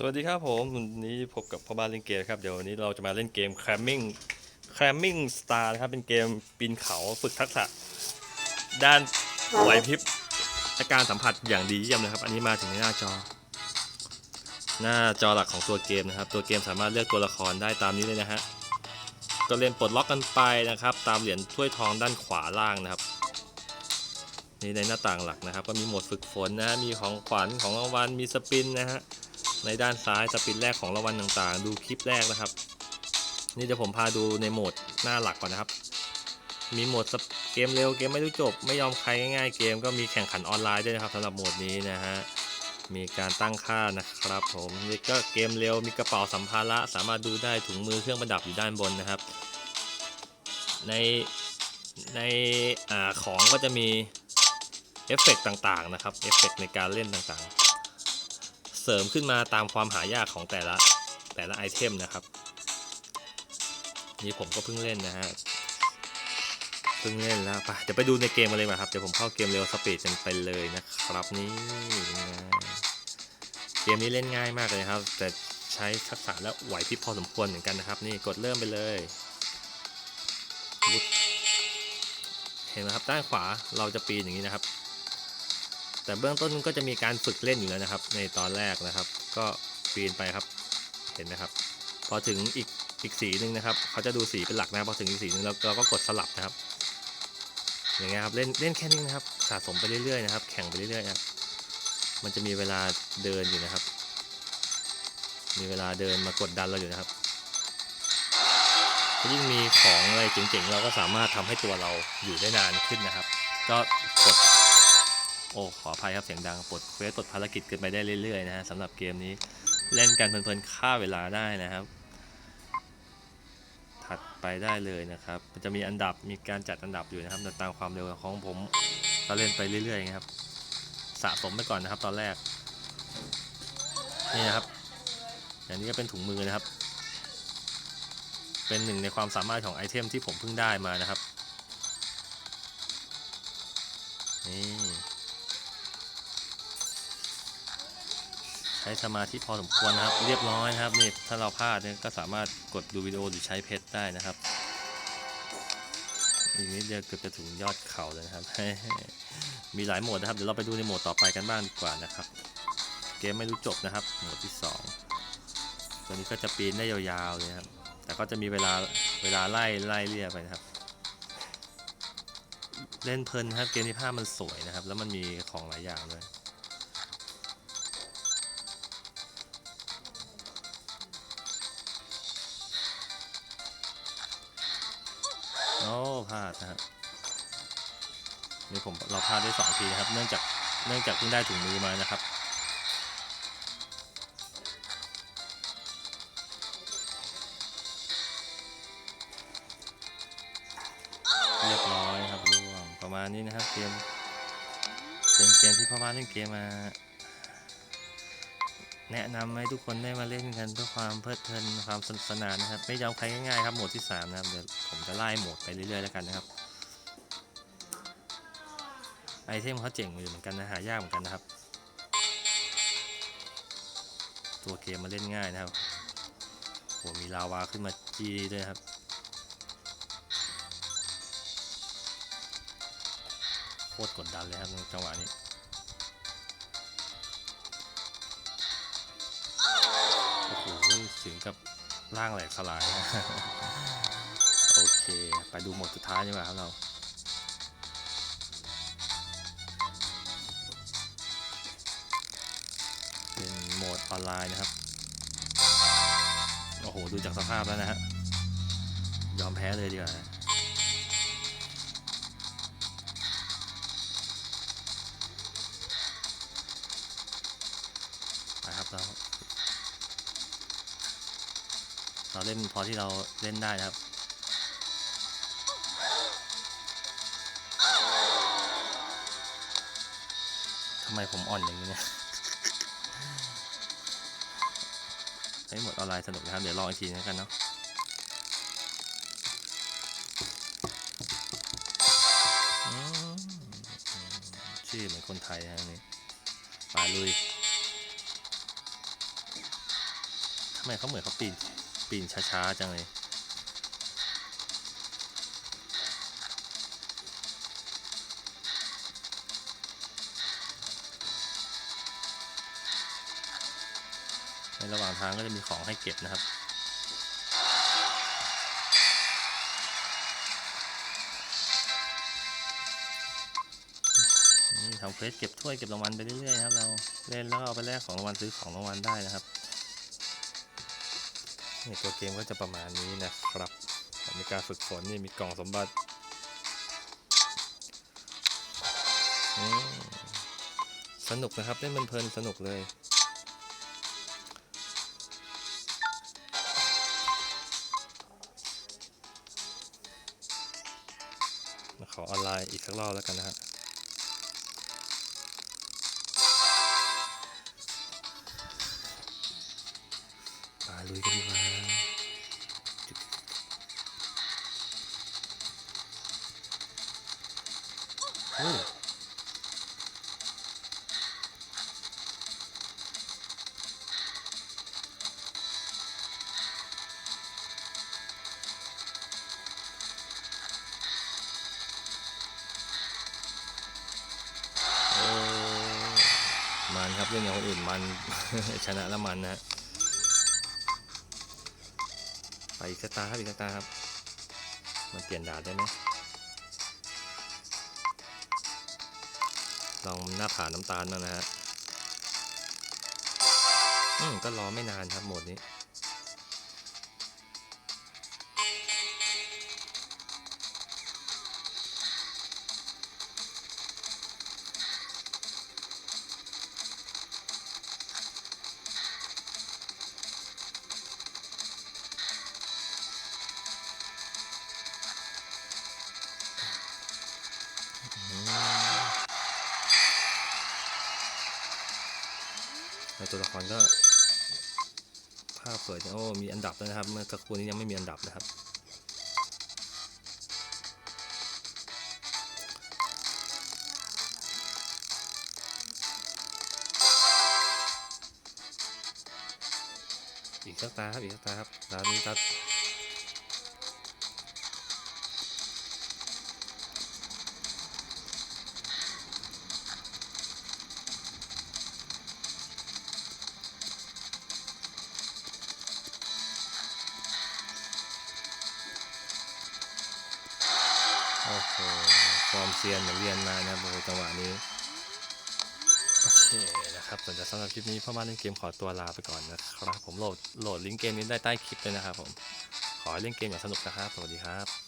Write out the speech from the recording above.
สวัสดีครับผม วันนี้พบกับพ่อบ้านเล่นเกมครับ เดี๋ยววันนี้เราจะมาเล่นเกม Climbing Climbing Star นะครับ เป็นเกมปีนเขาฝึกทักษะ ด้านไหวพริบและการสัมผัสอย่างดีเยี่ยมเลยครับ อันนี้มาถึงในหน้าจอ หน้าจอหลักของตัวเกมนะครับ ตัวเกมสามารถเลือกตัวละครได้ตามนี้เลยนะฮะ ก็เล่นปลดล็อกกันไปนะครับ ตามเหรียญถ้วยทองด้านขวาล่างนะครับนี่ในหน้าต่างหลักนะครับ ก็มีโหมดฝึกฝนนะฮะ มีของขวัญของรางวัล มีสปินนะฮะ ในด้านซ้ายสปินแรกของรางวัลต่างๆ ดูคลิปแรกนะครับ นี่เดี๋ยวผมพาดูในโหมดหน้าหลักก่อนนะครับ มีโหมดเกมเร็วเกมไม่รู้จบ ไม่ยอมใครง่ายๆเกมก็มีแข่งขันออนไลน์ด้วยนะครับสำหรับโหมดนี้นะฮะมีการตั้งค่านะครับ ผมนี่ก็เกมเร็วมีกระเป๋าสัมภาระสามารถดูได้ถุงมือเครื่องประดับอยู่ด้านบนนะครับ ในในอของก็จะมีเอฟเฟกต์ต่างๆนะครับเอฟเฟกต์ในการเล่นต่างๆ สริมขึ้นมาตามความหายากของแต่ละแต่ละไอเทมนะครับ นี่ผมก็เพิ่งเล่นนะฮะเพิ่งเล่นแล้วไปเดี๋ยวไปดูในเกมกันเลยดีกว่าครับเดี๋ยวผมเข้าเกมเร็วสปีดกันไปเลยนะครับนี่นะเกมนี้เล่นง่ายมากเลยครับ แต่ใช้ทักษะและไหวพริบพอสมควรเหมือนกันนะครับ นี่กดเริ่มไปเลยเห็นไหมครับด้านขวาเราจะปีนอย่างนี้นะครับ แต่เบื้องต้นก็จะมีการฝึกเล่นอยู่แล้วนะครับ ในตอนแรกนะครับ ก็ปีนไปครับ เห็นนะครับ พอถึงอีกอีกสีหนึ่งนะครับ เขาจะดูสีเป็นหลักนะพอถึงอีกสีหนึ่งเราเราก็กดสลับนะครับ อย่างเงี้ยครับเล่นเล่นแค่นี้นะครับ สะสมไปเรื่อยๆนะครับ แข่งไปเรื่อยๆครับมันจะมีเวลาเดินอยู่นะครับ มีเวลาเดินมากดดันเราอยู่นะครับยิ่งมีของอะไรเจ๋งๆ เราก็สามารถทำให้ตัวเราอยู่ได้นานขึ้นนะครับ ก็กด โอ้ขออภัยครับเสียงดังปลดเควสปลดภารกิจกันไปได้เรื่อยๆนะฮะสำหรับเกมนี้เล่นกันเพลินๆฆ่าเวลาได้นะครับ ถัดไปได้เลยนะครับมันจะมีอันดับมีการจัดอันดับอยู่นะครับแต่ตามความเร็วของผมก็เล่นไปเรื่อยๆนะครับ สะสมไปก่อนนะครับ ตอนแรกนี่นะครับอย่างนี้ก็เป็นถุงมือนะครับ เป็นหนึ่งในความสามารถของไอเทมที่ผมเพิ่งได้มานะครับนี่ ช้สมาธิพอสมควรนะครับ เรียบร้อยนะครับนี่ถ้าเราพลาดเนี่ยก็สามารถกดดูวิดีโอหรือใช้เพชรได้นะครับอีกนิดเดียวเกือบจะถึงยอดเขาเลยนะครับ มีหลายโหมดนะครับ เดี๋ยวเราไปดูในโหมดต่อไปกันบ้างดีกว่านะครับ เกมไม่รู้จบนะครับ โหมดที่ 2 ตัวนี้ก็จะปีนได้ยาวๆเลยครับ แต่ก็จะมีเวลาเวลาไล่ไล่เรียไปนะครับ เล่นเพลินครับ เกมที่ภาพมันสวยนะครับ แล้วมันมีของหลายอย่างด้วย นะฮะนี่ผมเราพลาดได้สองทีนะครับเนื่องจากเนื่องจากเพิ่งได้ถุงมือมานะครับ เรียบร้อยครับล่วงประมาณนี้นะครับเกมเป็นเกมที่พ่อบ้านเล่นเกมมา แนะนำให้ทุกคนได้มาเล่นกันเพื่อความเพลิดเพลินความสนุกสนานนะครับ ไม่ยอมใครง่ายๆครับโหมดที่ 3 นะครับ เดี๋ยวผมจะไล่โหมดไปเรื่อยๆแล้วกันนะครับ ไอเทมเขาเจ๋งอยู่เหมือนกันนะหายากเหมือนกันนะครับ ตัวเกมมาเล่นง่ายนะครับโหมีลาวาขึ้นมาจี้ด้วยครับโคตรกดดันเลยครับจังหวะนี้ ถึงกับร่างแหลกสลาย โอเค ไปดูโหมดสุดท้ายดีกว่าครับเรา เป็นโหมดออนไลน์นะครับ โอ้โห ดูจากสภาพแล้วนะฮะ ยอมแพ้เลยดีกว่านะไปครับเรา เราเล่นพอที่เราเล่นได้นะครับทำไมผมอ่อนอย่างนี้เนี่ยไอ้ยหมดออนไลน์สนุกนะครับ เดี๋ยวลองอีกทีแล้วกันเนาะชื่อเหมือนคนไทยนะนี่ไปลุยทำไมเขาเหมือนเขาปีน ปีนช้าๆจังเลยในระหว่างทางก็จะมีของให้เก็บนะครับ นี่ทำเควสเก็บถ้วยเก็บรางวัลไปเรื่อยๆครับเราเล่นแล้วเอาไปแลกของรางวัลซื้อของรางวัลได้นะครับ นี่ตัวเกมก็จะประมาณนี้นะครับมีการฝึกฝนนี่มีกล่องสมบัติสนุกนะครับเล่นเพลินสนุกเลยขอออนไลน์อีกสักรอบแล้วกันนะฮะ มันครับเรื่องอย่างคนอื่นมันชนะแล้วมันนะฮะไปอีกสตาร์ครับอีกสตาร์ครับ มันเปลี่ยนดาบได้ไหม ลองหน้าผาน้ำตาลมานะฮะ อืม ก็รอไม่นานครับโหมดนี้ ในตัวละครก็ภาพเผยจังโอ้มีอันดับด้วนะครับ เมื่อสักครู่นี้ยังไม่มีอันดับนะครับ อีกสักตาครับอีกสักตาครับตานี้ครั ฟอร์มเซียนเหมือนเรียนมานะครับโอ้จังหวะนี้ โอเคนะครับส่วนสำหรับคลิปนี้พ่อบ้านเล่นเกมขอตัวลาไปก่อนนะครับ ผมโหลดโหลดลิงก์เกมนี้ได้ใต้คลิปเลยนะครับผม ขอให้เล่นเกมอย่างสนุกนะครับ สวัสดีครับ